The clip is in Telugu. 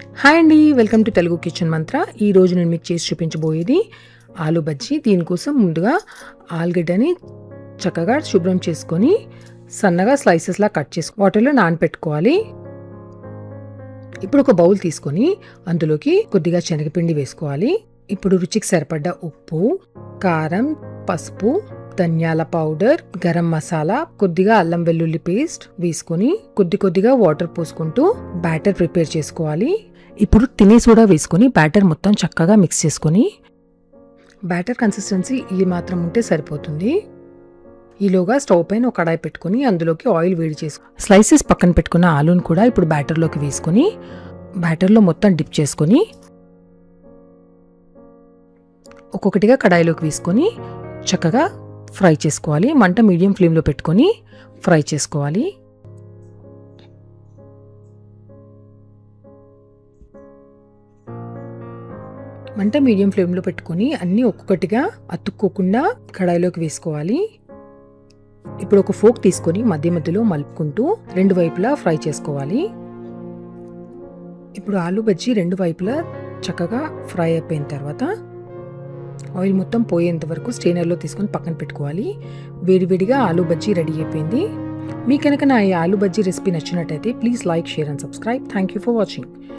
హాయ్ అండి వెల్కమ్ టు తెలుగు కిచెన్ మంత్ర. ఈ నేను మీకు చేసి చూపించబోయేది ఆలు బజ్జీ. దీనికోసం ముందుగా ఆలుగడ్డని చక్కగా శుభ్రం చేసుకొని సన్నగా స్లైసెస్లా కట్ చేసి వాటర్లో నానపెట్టుకోవాలి. ఇప్పుడు ఒక బౌల్ తీసుకొని అందులోకి కొద్దిగా శనగపిండి వేసుకోవాలి. ఇప్పుడు రుచికి సరిపడ్డ ఉప్పు కారం పసుపు ధనియాల పౌడర్ గరం మసాలా కొద్దిగా అల్లం వెల్లుల్లి పేస్ట్ వేసుకొని కొద్ది కొద్దిగా వాటర్ పోసుకుంటూ బ్యాటర్ ప్రిపేర్ చేసుకోవాలి. ఇప్పుడు తినే సోడా వేసుకొని బ్యాటర్ మొత్తం చక్కగా మిక్స్ చేసుకొని బ్యాటర్ కన్సిస్టెన్సీ ఈ మాత్రం ఉంటే సరిపోతుంది. ఈలోగా స్టవ్ పైన ఒక కడాయి పెట్టుకొని అందులోకి ఆయిల్ వేడి చేసుకో స్లైసెస్ పక్కన పెట్టుకున్న ఆలూని కూడా ఇప్పుడు బ్యాటర్లోకి వేసుకొని బ్యాటర్లో మొత్తం డిప్ చేసుకొని ఒక్కొక్కటిగా కడాయిలోకి వేసుకొని చక్కగా ఫ్రై చేసుకోవాలి. మంట మీడియం ఫ్లేమ్లో పెట్టుకొని ఫ్రై చేసుకోవాలి. మంట మీడియం ఫ్లేమ్లో పెట్టుకొని అన్నీ ఒక్కొక్కటిగా అతుక్కోకుండా కడాయిలోకి వేసుకోవాలి. ఇప్పుడు ఒక ఫోక్ తీసుకొని మధ్య మధ్యలో మలుపుకుంటూ రెండు వైపులా ఫ్రై చేసుకోవాలి. ఇప్పుడు ఆలు బజ్జీ రెండు వైపులా చక్కగా ఫ్రై అయిపోయిన తర్వాత ఆయిల్ మొత్తం పోయేంత వరకు స్ట్రైనర్లో తీసుకొని పక్కన పెట్టుకోవాలి. వేడివేడిగా ఆలు బజ్జీ రెడీ అయిపోయింది. మీ కనుక నా ఈ ఆలు బజ్జీ రెసిపీ నచ్చినట్టయితే please like share and subscribe. Thank you for watching